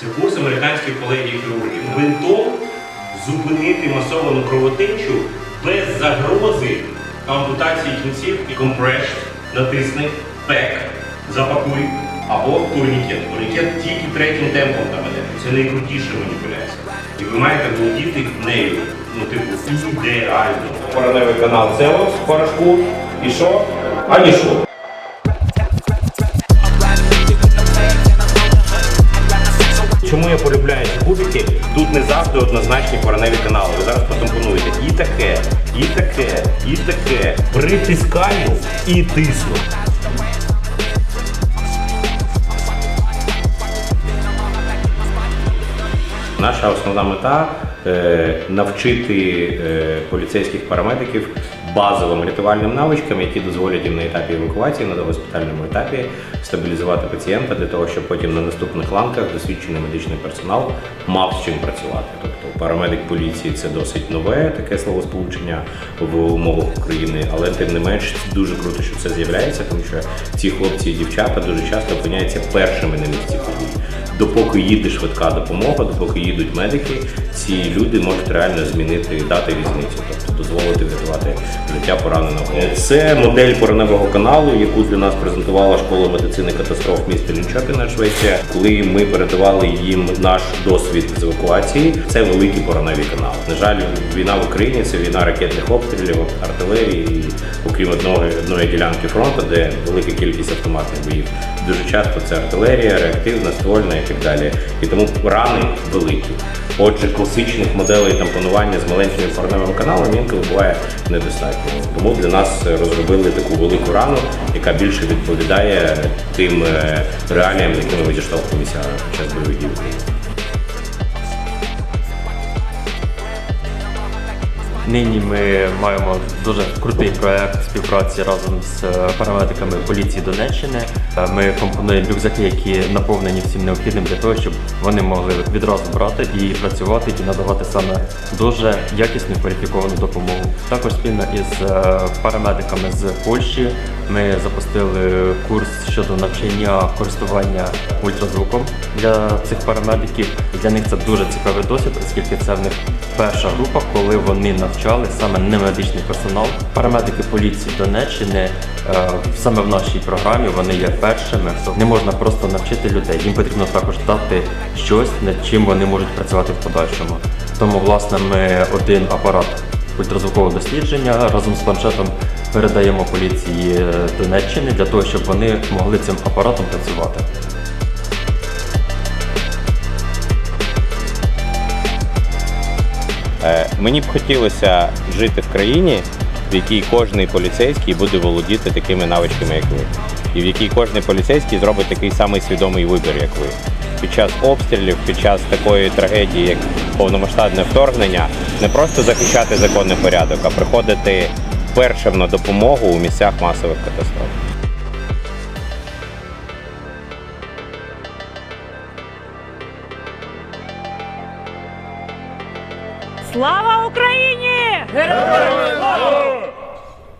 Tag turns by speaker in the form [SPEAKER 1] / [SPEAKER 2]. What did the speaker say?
[SPEAKER 1] Це курс американських колегій хірургів. Бинтом зупинити масовану кровотечу без загрози ампутації кінцівки, компреш, натисни, пек, запакуй або турнікет. Турнікет тільки третім темпом там іде. Це найкрутіша маніпуляція. І ви маєте володіти нею. Ну, типу, ідеально. Пораневий канал Зелос в порошку. І що? А ні що? Чому я полюбляю ці кубики? Тут не завжди однозначні кореневі канали. Ви зараз потомпонуєте і таке, і таке, і таке. Притискаю і тисну. Наша основна мета навчити е, поліцейських парамедиків базовим рятувальним навичкам, які дозволять їм на етапі евакуації, на догоспітальному етапі стабілізувати пацієнта для того, щоб потім на наступних ланках досвідчений медичний персонал мав з чим працювати. Тобто парамедик поліції це досить нове таке словосполучення в умовах України, але тим не менш дуже круто, що це з'являється, тому що ці хлопці і дівчата дуже часто опиняються першими на місці подій. Допоки їде швидка допомога, допоки їдуть медики, ці люди можуть реально змінити дати різницю, тобто дозволити врятувати життя пораненого. Це модель пораневого каналу, яку для нас презентувала школа медицини катастроф міста Лінчопіна, Швеція. Коли ми передавали їм наш досвід з евакуації, це великий пораневий канал. На жаль, війна в Україні це війна ракетних обстрілів, артилерії, окрім одного одної ділянки фронту, де велика кількість автоматних боїв. Дуже часто це артилерія, реактивна, ствольна і так далі. І тому рани великі. Отже, класичних моделей тампонування з маленьким форневим каналом інколи буває недостатньо. Тому для нас розробили таку велику рану, яка більше відповідає тим е, реаліям, з якими ми зіштовхуємося під час бойових дій.
[SPEAKER 2] Нині ми маємо дуже крутий проект співпраці разом з е, парамедиками поліції Донеччини. Е, Ми компонуємо рюкзаки, які наповнені всім необхідним для того, щоб вони могли відразу брати і працювати і надавати саме дуже якісну кваліфіковану допомогу. Також спільно із е, парамедиками з Польщі ми запустили курс щодо навчання користування ультразвуком для цих парамедиків. Для них це дуже цікавий досвід, оскільки це в них перша група, коли вони навчали саме немедичний персонал. Парамедики поліції Донеччини е, саме в нашій програмі вони є першими. Не можна просто навчити людей. Їм потрібно також дати щось, над чим вони можуть працювати в подальшому. Тому, власне, ми один апарат ультразвукового дослідження разом з планшетом передаємо поліції е, Донеччини для того, щоб вони могли цим апаратом працювати.
[SPEAKER 3] Е, Мені б хотілося жити в країні, в якій кожний поліцейський буде володіти такими навичками, як ви, і в якій кожний поліцейський зробить такий самий свідомий вибір, як ви. Під час обстрілів, під час такої трагедії, як повномасштабне вторгнення, не просто захищати законний порядок, а приходити першим на допомогу у місцях масових катастроф.
[SPEAKER 4] Слава Україні! Героям слава!